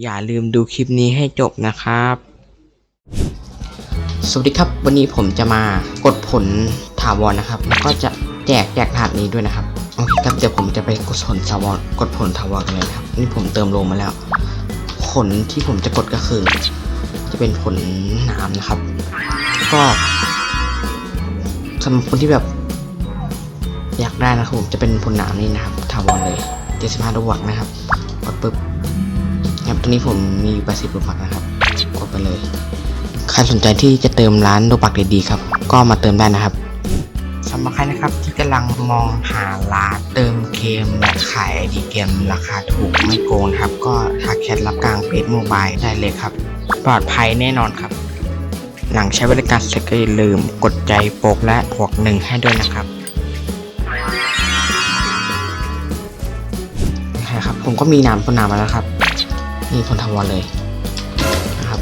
อย่าลืมดูคลิปนี้ให้จบนะครับ สวัสดีครับ วันนี้ผมจะมากดผลถาวรนะครับแล้วก็จะแจกแจกรหัสนี้ด้วยนะครับโอเคครับเดี๋ยวผมจะไปกดผลถาวรกดผลถาวรกันเลยครับ นี่ผมเติมโลมาแล้วผลที่ผมจะกดก็คือ จะเป็นผลนามนะครับ ก็สำหรับคนที่แบบอยากได้นะครับผมจะเป็นผลนามนี่นะครับถาวรเลย75ดวัตต์นะครับกดปุ๊บ ครับตอนนี้ผมมีอยู่80ดวัตต์นะครับกดไปเลย ใครสนใจที่จะเติมร้านโดบักดีๆครับ ก็มาเติมได้นะครับสำหรับใครนะครับที่กำลังมองหาร้านเติมเกมและขายไอดีเกมราคาถูกไม่โกงนะครับ ก็ทักแชทรับกลางเฟซโมบายได้เลยครับ ปลอดภัยแน่นอนครับ หลังใช้บริการเสร็จก็อย่าลืมกดใจโปกและบวกหนึ่งให้ด้วยนะครับโอเคครับผมก็มีนามต้นนามมาแล้วครับ นี่พลทวารเลยนะครับ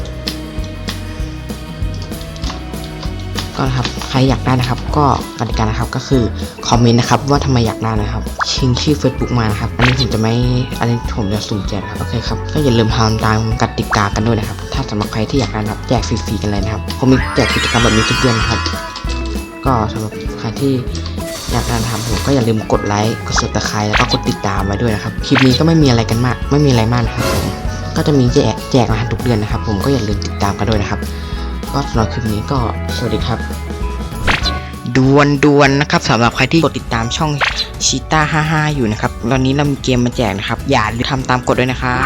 ก็นะครับใครอยากได้นะครับ ก็กติกานะครับก็คือคอมเมนต์นะครับ ว่าทำไมอยากได้นะครับ ชิงชื่อ Facebook มานะครับ อันนี้ผมจะไม่อันนี้ผมจะสุ่มแจกนะครับโอเคครับก็อย่าลืมทำตามกติกากันด้วยนะครับ ถ้าสำหรับใครที่อยากได้นะครับแจกฟรีๆกันเลยนะครับผมมีแจกกิจกรรมแบบนี้ทุกเดือนนะครับ ก็สำหรับใครที่อยากการทำผมก็อย่าลืมกดไลค์ กด subscribe แล้วก็กดติดตามไว้ด้วยนะครับ คลิปนี้ก็ไม่มีอะไรกันมาก ไม่มีอะไรมากนะครับ ก็จะมีแจกแจกรหัสทุกเดือนนะครับ ผมก็อย่าลืมติดตามกันด้วยนะครับ ก็สำหรับคลิปนี้ก็สวัสดีครับดวนดวนนะครับสำหรับใครที่กดติดตามช่องชิต้า55อยู่นะครับตอนนี้เรามีเกมมาแจกนะครับ อย่าลืมทำตามกดด้วยนะครับ